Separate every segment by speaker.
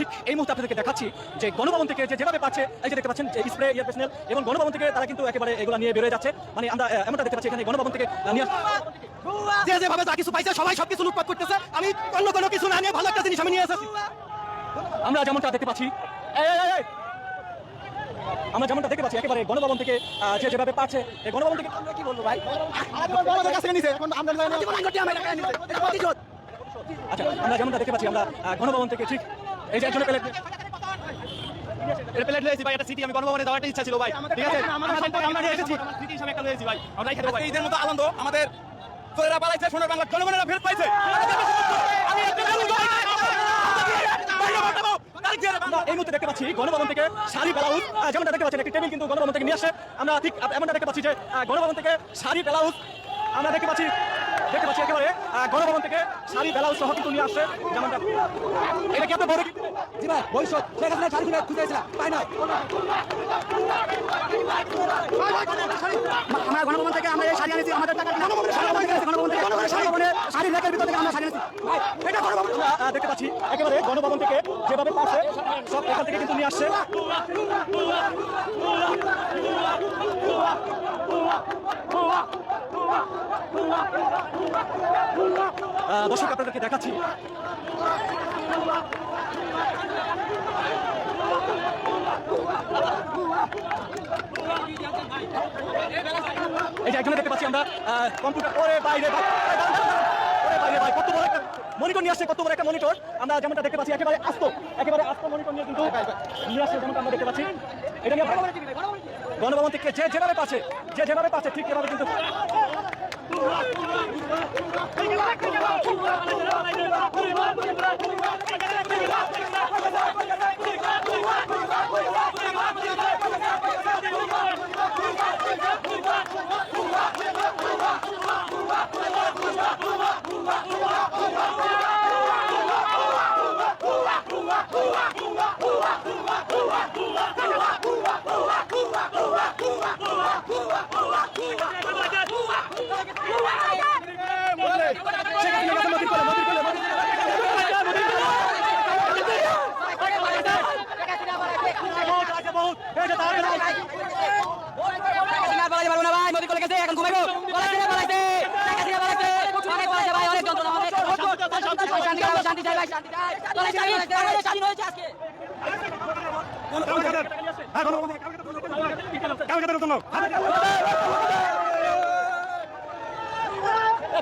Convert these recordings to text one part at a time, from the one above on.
Speaker 1: ঠিক এই মুহূর্তে আপনাদেরকে দেখাচ্ছি যে গণভবন থেকে যে যেভাবে পাচ্ছে এই যে দেখতে পাচ্ছেন যে স্প্রে ইয়ার পেসনেল এবং গণভবন থেকে তারা কিন্তু একেবারে এগুলো নিয়ে বেরোয় যাচ্ছে। মানে আমরা এমনটা দেখতে পাচ্ছি এখানে গণভবন থেকে নিয়ে যে যেভাবে যা কিছু পাইছে সবাই সবকিছু লুটপাট করতেছে। আমি অন্য কোনো কিছু না নিয়ে ভালো একটা জিনিস আমি নিয়ে এসেছি। আমরা যেমনটা দেখতে পাচ্ছি। আমরা যেমনটা দেখতে পাচ্ছি একেবারে গণভবন থেকে যে যেভাবে পাচ্ছে এই গণভবন থেকে আমরা কি বলব ভাই?
Speaker 2: আমাদের কাছে নিছে। এখন আমরা
Speaker 1: আচ্ছা আমরা যেমনটা দেখতে পাচ্ছি আমরা গণভবন থেকে ঠিক এই যে একজনের প্লেট
Speaker 3: এর প্লেট ভাই একটা সিটি আমি গণভবনে যাওয়ার ইচ্ছা ছিল ভাই। ঠিক আছে? আমরা নিয়ে এসেছি। সিটি হিসাবে একটা লয়েছি ভাই। আমরা এখানে ভাই। ঈদের মতো আনন্দ আমাদের চোরেরা পালাইছে সোনার বাংলা জনগণেরা ফেরত পাইছে।
Speaker 1: এই মুহূর্তে দেখতে পাচ্ছি গণভবন থেকে শাড়ি ব্লাউজ যেমনটা দেখতে পাচ্ছেন একটি টেবিল কিন্তু গণভবন থেকে নিয়ে আসে। আমরা ঠিক এমনটা দেখতে পাচ্ছি যে গণভবন থেকে শাড়ি ব্লাউজ আমরা দেখতে পাচ্ছি দেখতে পাচ্ছি একেবারে গণভবন থেকে শাড়ি ব্লাউজ সহ কিন্তু নিয়ে আসছে যেমনটা এটা কি এত বড়
Speaker 2: জি ভাই ভবিষ্যৎ। শেখ হাসিনা শাড়ি কিনে খুঁজে এসেছিলাম। পাই না আমরা গণভবন থেকে আমরা এই শাড়ি আনেছি আমাদের টাকা শাড়ি রেখের ভিতর থেকে আমরা শাড়ি আনেছি। এটা গণভবন
Speaker 1: দেখতে পাচ্ছি একেবারে গণভবন থেকে যেভাবে পাচ্ছে সব এখান থেকে কিন্তু নিয়ে আসছে। দর্শক, আপনাদেরকে দেখাচ্ছি এই যে একজনে দেখতে পাচ্ছি আমরা কম্পিউটার, ওরে বাইরে। ওরে বাইরে ভাই কত বড় একটা মনিটর নিয়ে আসছে, কত বড় একটা মনিটর আমরা যেমনটা দেখতে পাচ্ছি, একেবারে আস্ত একেবারে আস্ত মনিটর নিয়ে কিন্তু নিয়ে আসছে যেমনটা আমরা দেখতে পাচ্ছি এটা নিয়ে গণভবন থেকে যে যেভাবে পাচ্ছে, যে যেভাবে পাচ্ছে, ঠিক এভাবে কিন্তু সেখানে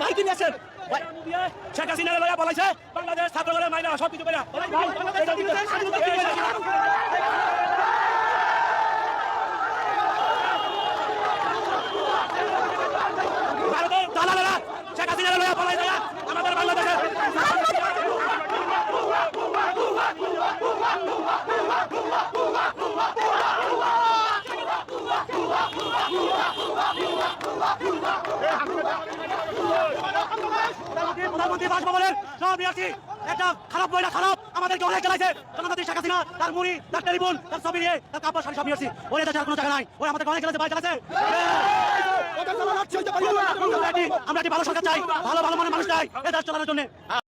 Speaker 1: ভাই কি আছেন শেখ হাসিনা লয়া বলাইছে বাংলাদেশ মাইনা সব কিছু করে ভারতের দালালেরা শেখ হাসিনা লয়া বলাইছে আমাদের বাংলাদেশে প্রধানমন্ত্রী আছি। একটা খারাপ বইটা খারাপ আমাদেরকে অনেক চালাইছে জনগণ শেখ হাসিনা তার মুড়ি তার টেলিফোন তার ছবি নিয়ে তার কাপড় শাড়ি সব নিয়েছি আসছি ওর এটা কোনো জায়গা নাই। আমাদেরকে অনেক চালাইছে চালাইছে আমরা একটি ভালো সরকার চাই? ভালো ভালো মনের মানুষ চাই। এ দেশ চালানোর জন্য।